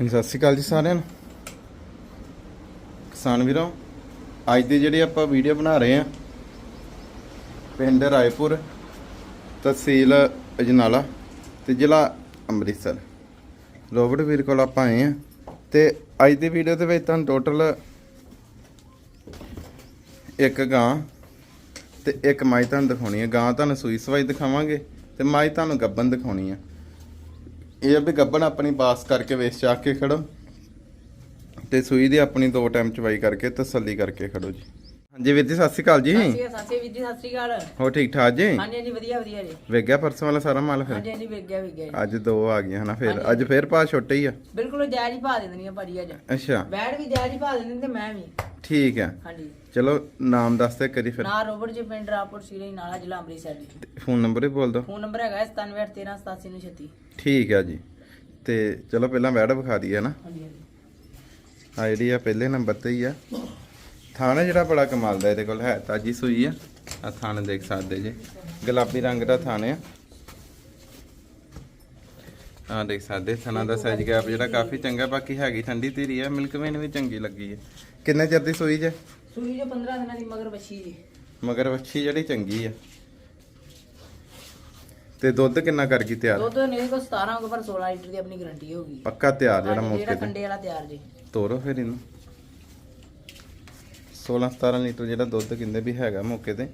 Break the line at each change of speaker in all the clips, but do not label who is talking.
ਹਾਂਜੀ, ਸਤਿ ਸ਼੍ਰੀ ਅਕਾਲ ਜੀ ਸਾਰਿਆਂ ਨੂੰ। ਕਿਸਾਨ ਵੀਰੋ, ਅੱਜ ਦੀ ਜਿਹੜੀ ਆਪਾਂ ਵੀਡੀਓ ਬਣਾ ਰਹੇ ਆ ਪਿੰਡ ਰਾਏਪੁਰ, ਤਹਿਸੀਲ ਅਜਨਾਲਾ ਤੇ ਜ਼ਿਲ੍ਹਾ ਅੰਮ੍ਰਿਤਸਰ। ਰੋਬਰਟ ਵੀਰ ਕੋਲ ਆਪਾਂ ਆਏ ਆ ਤੇ ਅੱਜ ਦੀ ਵੀਡੀਓ ਦੇ ਵਿੱਚ ਤੁਹਾਨੂੰ ਟੋਟਲ ਇੱਕ ਗਾਂ ਤੇ ਇੱਕ ਮਾਈ ਤੁਹਾਨੂੰ ਦਿਖਾਉਣੀ ਹੈ। ਗਾਂ ਤੁਹਾਨੂੰ ਸੂਈ ਸਵਾਈ ਦਿਖਾਵਾਂਗੇ ਤੇ ਮਾਈ ਤੁਹਾਨੂੰ ਗੱਬਨ ਦਿਖਾਉਣੀ ਹੈ। ਇਹ ਆ ਵੀ ਗੱਬਨ ਆਪਣੀ ਬਾਸ ਕਰਕੇ ਵੇਚ ਚੱਕ ਕੇ ਖੜੋ ਤੇ ਸੂਈ ਦੀ ਆਪਣੀ ਦੋ ਟਾਈਮ ਚਵਾਈ ਕਰਕੇ ਤਸੱਲੀ ਕਰਕੇ ਖੜੋ ਜੀ। ਹਾਂਜੀ ਵੀਰ ਜੀ ਸਤਿ ਸ਼੍ਰੀ ਅਕਾਲ ਜੀ।
ਸਤਿ ਸ਼੍ਰੀ ਅਕਾਲ ਸਤਿ ਸ਼੍ਰੀ ਸਤਿ ਸ਼੍ਰੀ ਅਕਾਲ।
ਹੋ ਠੀਕ ਠਾਕ ਜੀ?
ਹਾਂਜੀ ਹਾਂਜੀ ਵਧੀਆ ਵਧੀਆ ਜੀ।
ਵੇਗਿਆ ਪਰਸੋਂ ਵਾਲਾ ਸਾਰਾ ਮਾਲ
ਹਾਂਜੀ
ਫਿਰ?
ਹਾਂਜੀ ਵੇਖ ਗਿਆ ਵੇਖ ਗਿਆ ਜੀ।
ਅੱਜ ਦੋ ਆ ਗਈਆਂ ਹਨਾ ਫਿਰ। ਅੱਜ ਫਿਰ ਪਾ ਛੋਟੇ ਹੀ ਆ?
ਬਿਲਕੁਲ ਜਾਇਜ਼ ਹੀ ਪਾ ਦੇਣੀਆਂ ਭਾਜੀ ਅੱਜ।
ਅੱਛਾ।
ਬੈਡ ਵੀ ਜਾਇਜ਼ ਹੀ ਪਾ ਦੇਣੀ ਤੇ ਮੈਂ ਵੀ।
ਠੀਕ ਆ
ਹਾਂਜੀ।
ਚਲੋ ਨਾਮ ਦੱਸ ਤੇ ਕਰੀ ਫਿਰ।
ਨਾ ਰੋਬਰਟ ਜੀ ਪਿੰਡ ਰਾਪੁਰ ਸਿਰੇ ਨਾਲਾ ਜ਼ਿਲ੍ਹਾ ਅੰਮ੍ਰਿਤਸਰ ਜੀ।
ਫੋਨ ਨੰਬਰ ਹੀ ਬੋਲ ਦੋ
ਫੋਨ ਨੰਬਰ ਹੈਗਾ 9713878936
ਠੀਕ ਆ ਜੀ। ਤੇ ਚਲੋ ਪਹਿਲਾਂ ਵੈੜ ਵਿਖਾ ਦਈਏ ਨਾ?
ਹਾਂਜੀ ਹਾਂਜੀ।
ਆ ਜਿਹੜੀ ਆ ਪਹਿਲੇ ਨੰਬਰ ਤੇ ਹੀ ਆ। ਥਾਣਾ ਜਿਹੜਾ ਬੜਾ ਕਮਾਲ ਦਾ ਇਹਦੇ ਕੋਲ ਹੈ ਤਾਜੀ ਸੂਈ ਆ। ਆ ਥਾਣਾ ਦੇਖ ਸਕਦੇ ਜੇ। ਗੁਲਾਬੀ ਰੰਗ ਦਾ ਥਾਣੇ ਆ। ਆ ਦੇਖ ਸਕਦੇ ਥਣਾ ਦਾ ਸਾਈਜ਼ ਗੈਪ ਜਿਹੜਾ ਕਾਫੀ ਚੰਗਾ ਬਾਕੀ ਹੈਗੀ ਠੰਡੀ ਧੀਰੀ ਆ ਮਿਲਕ ਵੇਨ ਵੀ ਚੰਗੀ ਲੱਗੀ ਹੈ ਕਿੰਨੇ ਚਿਰ ਦੀ ਸੂਈ ਜੇ?
ਸੂਈ ਜੋ 15 ਦਿਨਾਂ ਦੀ ਮਗਰ ਬੱਛੀ ਜੀ।
ਮਗਰ ਵੱਛੀ ਜਿਹੜੀ ਚੰਗੀ ਆ। ਤੇ ਦੁੱਧ ਕਿੰਨਾ ਕਰ ਗਈ ਤਿਆਰ?
ਦੁੱਧ ਨਹੀਂ ਕੋ 17 ਕੋ ਪਰ 16 ਲੀਟਰ ਦੀ ਆਪਣੀ ਗਾਰੰਟੀ ਹੋਗੀ
ਪੱਕਾ ਤਿਆਰ ਜਿਹੜਾ ਮੌਕੇ ਤੇ
ਕੰਡੇ ਵਾਲਾ ਤਿਆਰ ਜੀ।
ਤੋਰੋ ਫਿਰ ਇਹਨੂੰ। 16 17 ਲੀਟਰ ਜਿਹੜਾ ਦੁੱਧ ਕਿੰਦੇ ਵੀ ਹੈਗਾ ਮੌਕੇ ਤੇ।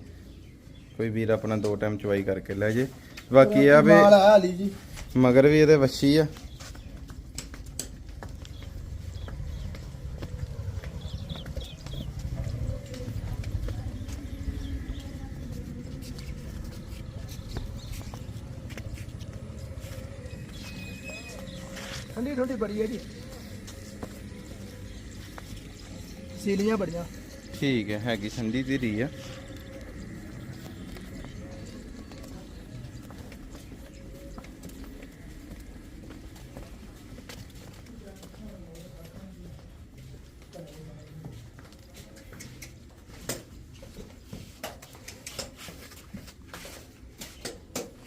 ਕੋਈ ਵੀਰ ਆਪਣਾ ਦੋ ਟਾਈਮ ਚਵਾਈ ਕਰਕੇ ਲੈ ਜੇ। ਬਾਕੀ ਇਹ ਆ ਵੀ
ਮਾਲ ਆ ਹਾਲੀ ਜੀ।
ਮਗਰ ਵੀ ਇਹਦੇ ਵੱਛੀ ਆ।
ਠੰਡੀ ਠੰਡੀ ਬੜੀ ਹੈ ਜੀ। ਸੀਲੀਆਂ ਬੜੀਆਂ।
ਠੀਕ ਹੈ ਹੈਗੀ ਠੰਡੀ ਧੀਰੀ ਆ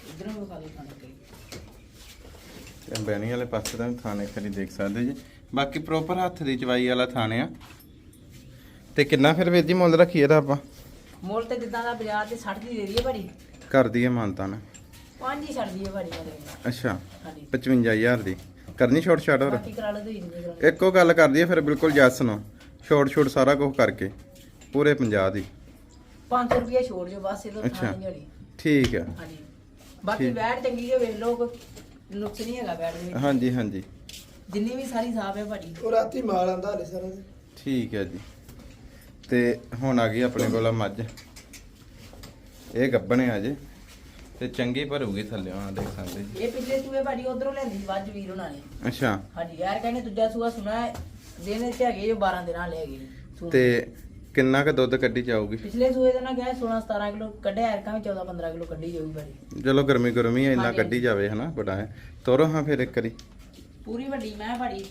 ਇਧਰੋਂ ਵੀ ਖਾ ਲਓ ਖਾਣੇ ਕਰੀ
ਤੇ ਬੈਣੀ ਵਾਲੇ ਪਾਸੇ ਦਾ ਥਾਣੇ ਖਰੀ ਦੇਖ ਸਕਦੇ ਜੀ। ਬਾਕੀ ਪ੍ਰੋਪਰ ਹੱਥ ਦੀ ਚਵਾਈ ਵਾਲਾ ਥਾਣੇ ਆ। ਤੇ ਕਿੰਨਾ ਫਿਰ ਵੀਰ ਜੀ ਮੁੱਲ ਰੱਖੀਏ ਇਹਦਾ ਆਪਾਂ?
ਮੁੱਲ ਤੇ ਜਿੱਦਾਂ ਦਾ ਬਾਜ਼ਾਰ ਤੇ 60 ਦੀ ਦੇ ਦਈਏ ਭਾਜੀ।
ਕਰ ਦਈਏ ਮਾਨਤਾ ਨਾ।
ਪੰਜ ਹੀ ਛੱਡ ਦਈਏ ਭਾਜੀ ਦੇ
ਅੱਛਾ
ਹਾਂਜੀ।
55000 ਦੀ। ਕਰਨੀ ਛੋਟ ਛਾਟ ਹੋਰ?
ਬਾਕੀ ਕਰਾ ਲਓ ਤੁਸੀਂ ਨਹੀਂ ਕਰਾ
ਇੱਕੋ ਗੱਲ ਕਰ ਦਈਏ ਫਿਰ ਬਿਲਕੁਲ ਜੈਸ ਨੂੰ ਛੋਟ ਛੋਟ ਸਾਰਾ ਕੁਝ ਕਰਕੇ ਪੂਰੇ 50 ਦੀ।
500 ਰੁਪਏ ਛੋੜ ਜੋ ਬਸ ਇਹ ਤੋਂ
ਅੱਛਾ।
ਥਾਂ ਨਹੀਂ ਹੋਣੀ
ਠੀਕ ਹੈ
ਹਾਂਜੀ। ਬਾਕੀ। ਬੈਠ ਚੰਗੀ ਜੋ ਵੇਖ ਲਓ। ਨੁਕਸ ਨਹੀਂ ਹੈਗਾ ਬੈਠ ਦੇ ਵਿੱਚ।
ਹਾਂਜੀ ਹਾਂਜੀ।
ਜਿੰਨੀ ਵੀ ਸਾਰੀ ਸਾਫ਼ ਹੈ ਭਾਜੀ।
ਉਹ ਰਾਤੀ ਮਾਲ ਆਂਦਾ ਹਲੇ ਸਾਰਾ ਦਿਨ।
ਠੀਕ ਹੈ ਜੀ। ਤੇ ਹੁਣ ਆ ਗਈ ਆਪਣੇ ਕੋਲ ਆ ਮੱਝ। ਇਹ ਗੱਬਣੇ ਆ ਜੇ। ਤੇ ਚੰਗੀ ਭਰੂਗੀ ਥੱਲੇ ਆ ਦੇਖ ਸਕਦੇ ਜੀ।
ਇਹ ਪਿਛਲੇ ਸੂਏ ਭਾਜੀ ਉਧਰੋਂ ਲੈਂਦੀ ਸੀ ਵੱਜ ਵੀਰ ਉਹਨਾਂ ਨੇ।
ਅੱਛਾ।
ਹਾਂਜੀ ਯਾਰ ਕਹਿੰਦੇ ਦੂਜਾ ਸੂਆ ਸੁਣਾ ਹੈ। ਦਿਨ ਚ ਹੈਗੇ ਜੋ 12 ਦਿਨਾਂ ਲੈ ਗਏ।
ਤੇ ਕਿੰਨਾ ਕ ਦੁੱਧ ਕੱਢੀ ਜਾਊਗੀ?
ਪਿਛਲੇ ਸੂਏ ਦਾ ਨਾ ਗਿਆ 16 17 ਕਿਲੋ ਕੱਢਿਆ ਐਰਕਾਂ ਵੀ 14 15 ਕਿਲੋ ਕੱਢੀ ਜਾਊਗੀ ਭਾਜੀ।
ਚਲੋ ਗਰਮੀ ਗਰਮੀ ਆ, ਇੰਨਾ
ਹਾਂਜੀ।
ਕੱਢੀ ਜਾਵੇ ਹਨਾ ਬੜਾ ਹੈ। ਤੋਰੋ ਹਾਂ ਫਿਰ ਇੱਕ ਵਾਰੀ।
ਪੂਰੀ ਵੱਡੀ ਮੈਂ ਭਾਜੀ।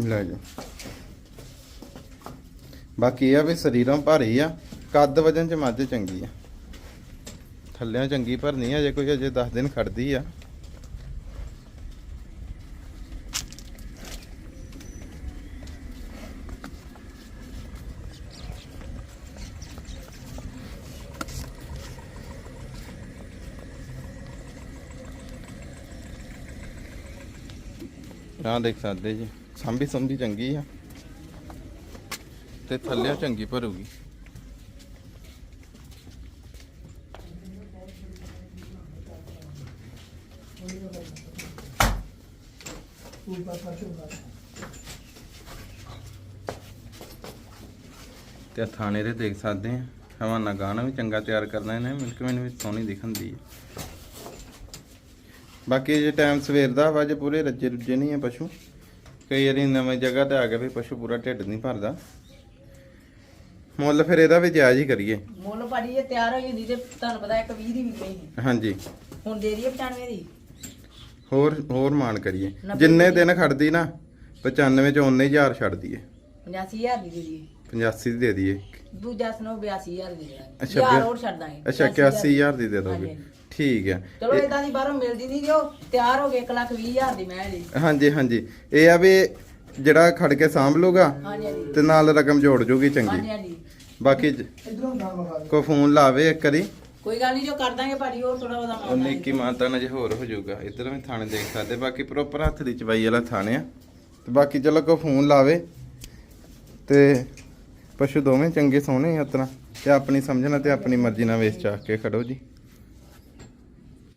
ਲੈ ਜਾ। ਬਾਕੀ ਇਹ ਆ ਵੀ ਸਰੀਰੋਂ ਭਾਰੀ ਆ ਕੱਦ ਵਜਨ ਚ ਮੱਝ ਚੰਗੀ ਆ। ਥੱਲਿਆਂ ਚੰਗੀ ਭਰਨੀ ਆ, ਜੇ ਕੋਈ ਅਜੇ 10 ਦਿਨ ਖੜਦੀ ਆ। ਆਹ ਦੇਖ ਸਕਦੇ ਜੀ ਸੰਭੀ ਸੰਭੀ ਚੰਗੀ ਆ ਤੇ ਥੱਲੇ ਚੰਗੀ ਭਰੂਗੀ
ਉਹ ਪਾਸਾ ਚੁੰਗਾ
ਤੇ ਥਾਣੇ ਦੇ ਦੇਖ ਸਕਦੇ ਆ ਹਵਾਨਾ ਗਾਣਾ ਵੀ ਚੰਗਾ ਤਿਆਰ ਕਰਨਾ ਇਹਨੇ ਮਿਲਕ ਮੈਨ ਵੀ ਸੋਹਣੀ ਦਿਖਣਦੀ ਹੈ। ਬਾਕੀ ਜੇ ਟਾਈਮ ਸਵੇਰ ਦਾ ਵਾ ਜੇ ਪੂਰੇ ਰੱਜੇ ਰੁੱਜੇ ਨਹੀਂ ਆ ਪਸ਼ੂ। ਕਈ ਵਾਰੀ ਨਵੀਂ ਜਗ੍ਹਾ ਤੇ ਆ ਕੇ ਵੀ ਪਸ਼ੂ ਪੂਰਾ ਢਿੱਡ ਨਹੀਂ ਭਰਦਾ। ਮੁੱਲ ਫਿਰ ਇਹਦਾ ਵੀ ਜਾਇਜ਼ ਹੀ ਕਰੀਏ।
ਮੁੱਲ ਭਾਜੀ ਇਹ ਤਿਆਰ ਹੋਈ ਹੁੰਦੀ ਤੇ ਤੁਹਾਨੂੰ ਪਤਾ ਇੱਕ 20 ਦੀ ਵੀ ਪਈ
ਹਾਂਜੀ।
ਹੁਣ ਦੇ ਦਈਏ 95 ਦੀ?
ਹੋਰ ਹੋਰ ਮਾਨ ਕਰੀਏ। ਜਿੰਨੇ। ਦਿਨ ਖੜਦੀ ਨਾ 95 ਚ 19000 ਛੱਡ ਦਈਏ।
85000 ਦੀ ਦੇ ਦੀ
85 ਦੀ ਦੇ ਦਈਏ।
ਦੂਜਾ ਸੁਣੋ 82000 ਦੀ ਦੇ ਦਾਂਗੇ।
ਅੱਛਾ,
ਯਾਰ ਹੋਰ ਛੱਡ ਦਾਂਗੇ।
ਅੱਛਾ 81000 ਦੀ ਦੇ ਦੋਗੇ।
ਹਾਂਜੀ।
ਠੀਕ ਹੈ।
ਚਲੋ ਇਦਾਂ ਦੀ ਬਾਹਰੋਂ ਮਿਲਦੀ ਨਹੀਂ ਜੋ ਤਿਆਰ ਹੋ ਗਏ 1 ਲੱਖ 20 ਹਜ਼ਾਰ ਦੀ ਮੈਂ ਲਈ।
ਹਾਂਜੀ ਹਾਂਜੀ। ਇਹ ਆ ਵੀ ਜਿਹੜਾ ਖੜ ਕੇ ਸਾਂਭ ਲੂਗਾ
ਹਾਂਜੀ ਹਾਂਜੀ।
ਤੇ ਨਾਲ ਰਕਮ ਜੋੜ ਜੂਗੀ ਚੰਗੀ।
ਹਾਂਜੀ
ਬਾਕੀ ਜ- ਕੋਈ ਫੋਨ ਲਾਵੇ ਇੱਕ ਵਾਰੀ।
ਕੋਈ ਗੱਲ ਨਹੀਂ ਜੋ ਕਰ ਦਾਂਗੇ ਭਾਜੀ ਹੋਰ ਥੋੜਾ ਬਹੁਤਾ
ਉਹ
ਦਾਂਗੇ।
ਨਿੱਕੀ ਮਾਤਾ ਨਾਲ ਜੇ ਹੋਰ ਹੋ ਜਾਊਗਾ ਇੱਧਰ ਵੀ ਥਾਣੇ ਦੇਖ ਸਕਦੇ ਬਾਕੀ ਪ੍ਰੋਪਰ ਹੱਥ ਦੀ ਚਵਾਈ ਵਾਲਾ ਥਾਣੇ ਆ। ਤੇ ਬਾਕੀ ਚਲੋ ਕੋਈ ਫੋਨ ਲਾਵੇ ਤੇ ਪਸ਼ੂ ਦੋਵੇਂ ਚੰਗੇ ਸੋਹਣੇ ਆ ਇਸ ਤਰ੍ਹਾਂ ਤੇ ਆਪਣੀ ਸਮਝਣਾ ਤੇ ਆਪਣੀ ਮਰਜ਼ੀ ਨਾਲ ਵੇਚ ਚਾਹ ਕੇ ਖੜੋ ਜੀ।